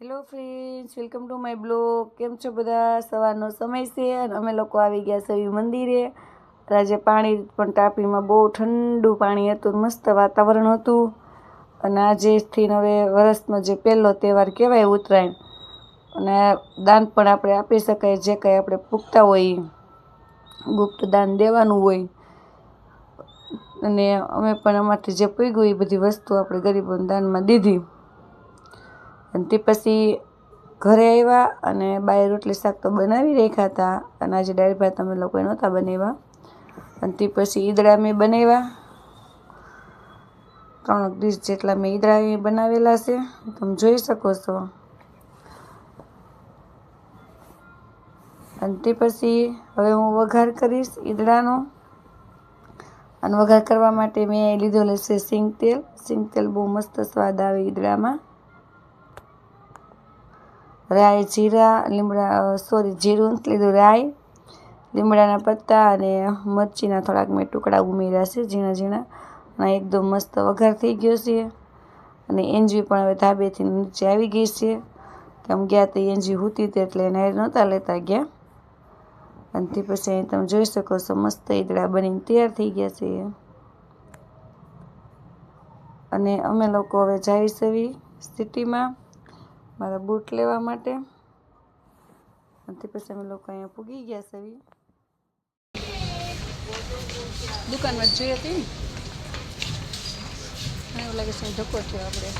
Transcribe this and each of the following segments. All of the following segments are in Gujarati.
Hello friends welcome to my blog કેમ છો બધા? સવારનો સમય છે અને અમે લોકો આવી ગયા છે મંદિરે. આજે પાણી પણ તાપીમાં બહુ ઠંડુ પાણી હતું મસ્ત વાતાવરણ હતું. અને આજેથી હવે વરસનો જે પહેલો તહેવાર કહેવાય ઉત્તરાયણ. અને દાન પણ આપણે આપી શકાય, જે કંઈ આપણે પૂગતા હોય ગુપ્ત દાન દેવાનું હોય. અને અમે પણ અમારથી જે પૂગ્યું એ બધી વસ્તુ આપણે ગરીબોને દાનમાં દીધી. અને તે પછી ઘરે આવ્યા અને બાય રોટલી શાક તો બનાવી રાખ્યા હતા. અને આજે દાળ ભાત અમે લોકોએ નહોતા બનાવ્યા. અને તે પછી ઈદડા મેં બનાવ્યા. ત્રણ ડીશ જેટલા મેં ઈદડા બનાવેલા છે. તમે જોઈ શકો છો. અને તે પછી હવે હું વઘાર કરીશ ઈદડાનો. અને વઘાર કરવા માટે મેં લીધેલો છે સિંગ તેલ. સિંગ તેલ બહુ મસ્ત સ્વાદ આવે ઈદડામાં. રાઈ જીરા, લીમડા સોરી, જીરું લીધું, રાઈ, લીમડાના પત્તા અને મરચીના થોડાક મેં ટુકડા ઉમેર્યા છે, ઝીણા ઝીણા. અને એકદમ મસ્ત વઘાર થઈ ગયો છે. અને એન્જી પણ હવે ધાબેથી નીચે આવી ગઈ છે. કેમ ગયા તો એન્જી હુતી હતી એટલે એને નહોતા લેતા ગયા. અને તે પછી અહીં તમે જોઈ શકો છો, મસ્ત ઈદડા બનીને તૈયાર થઈ ગયા છે. અને અમે લોકો હવે જઈ સવી સિટીમાં. મારા બૂટ લેવા માટે. અને પછી અમે લોકો અહીંયા પૂગી ગયા સવી દુકાનમાં જોઈ હતી ને. એવું લાગે છે ધક્કો થયો આપણે.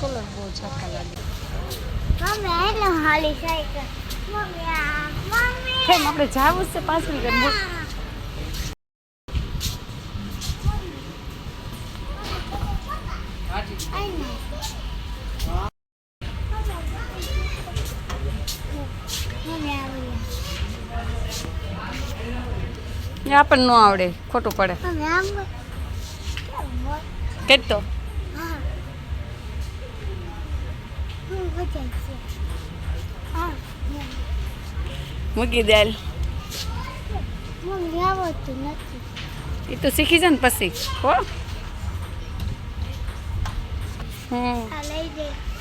કલર બહુ ઝાકા લાગે. મમ્મી હેલો સાયકલ મમ્મી આપણે જાવું છે? પાંચ મિનિટ એ આપણને ન આવડે ખોટું પડે. મમ્મી તો. મૂકી દે મમ્મી આવડતું નથી. એ તો શીખી જાય ને પછી હો.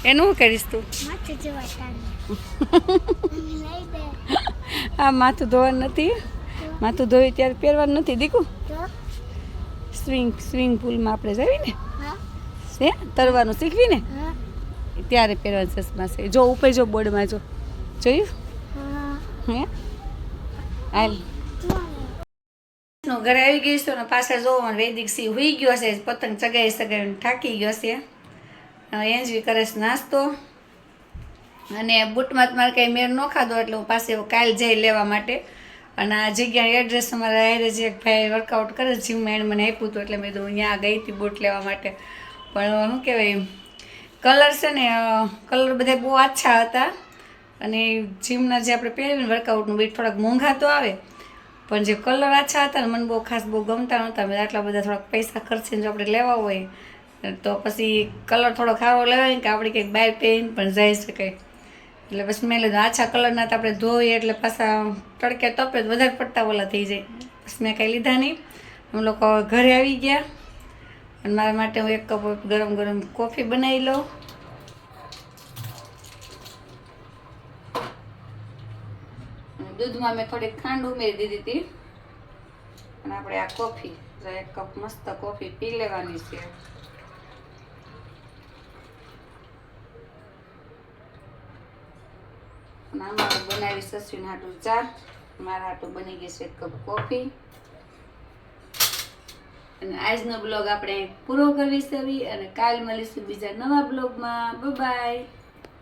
એનું શું કરીશ તું? આ માથું ધોવાનું નથી. માથું ધોઈ ત્યારે પહેરવાનું નથી દીકું? સ્વિમિંગ સ્વિમિંગ પુલમાં આપણે જઈએ ને હા? છે તરવાનું શીખવી ને ત્યારે પહેરવાનું ચશ્મા છે. જો ઉપર જો બોર્ડમાં જો. જોયું? હે. હાલ. ઘરે આવી ગઈ છું ને પાછળ જોવો વૈદિક સિંહ હુઈ ગયો છે. પતંગ ચગાઈ સગાઈને થાકી ગયો છે. એન્જવી કરે છે નાસ્તો. અને બૂટમાં મારે કંઈ મેળ ન ખાધો એટલે હું પાસે કાલ જઈ લેવા માટે. અને આ જગ્યાએ એડ્રેસ અમારા હારે જે એક ભાઈ વર્કઆઉટ કરે જીમમાં એણે મને આપ્યું હતું, એટલે મેં તો ત્યાં ગઈ હતી બૂટ લેવા માટે. પણ શું કહેવાય કલર છે ને કલર બધા બહુ આછા હતા. અને જીમના જે આપણે પહેરીને વર્કઆઉટનું બી થોડાક મોંઘા તો આવે. પણ જે કલર આછા હતા ને, મને બહુ ખાસ બહુ ગમતા નહોતા. મેં આટલા બધા થોડાક પૈસા ખર્ચીને જો આપણે લેવા હોય, તો પછી કલર થોડો ખારો લેવાય કે આપણે કંઈક બહાર પહેરીને પણ જઈ શકાય. એટલે પછી મેં લીધું આછા કલરના તો આપણે ધોઈએ એટલે પાછા તડકે તપે વધારે પડતા ઓલા થઈ જાય. પછી મેં કાંઈ લીધા નહીં. અમે લોકો ઘરે આવી ગયા. અને મારા માટે હું એક કપ ગરમ ગરમ કોફી બનાવી લઉં. દૂધમાં મેં થોડીક ખાંડ ઉમેરી દીધી હતી. અને આપણે આ કોફી એક કપ મસ્ત કોફી પી લેવાની છે. અને આમાં બનાવી સસવીને હાટું ચા. મારા હાટું બની ગઈ છે એક કપ કોફી અને આજનો બ્લોગ આપણે પૂરો કરવી સવી અને કાલ મળીશું બીજા નવા બ્લોગમાં બાય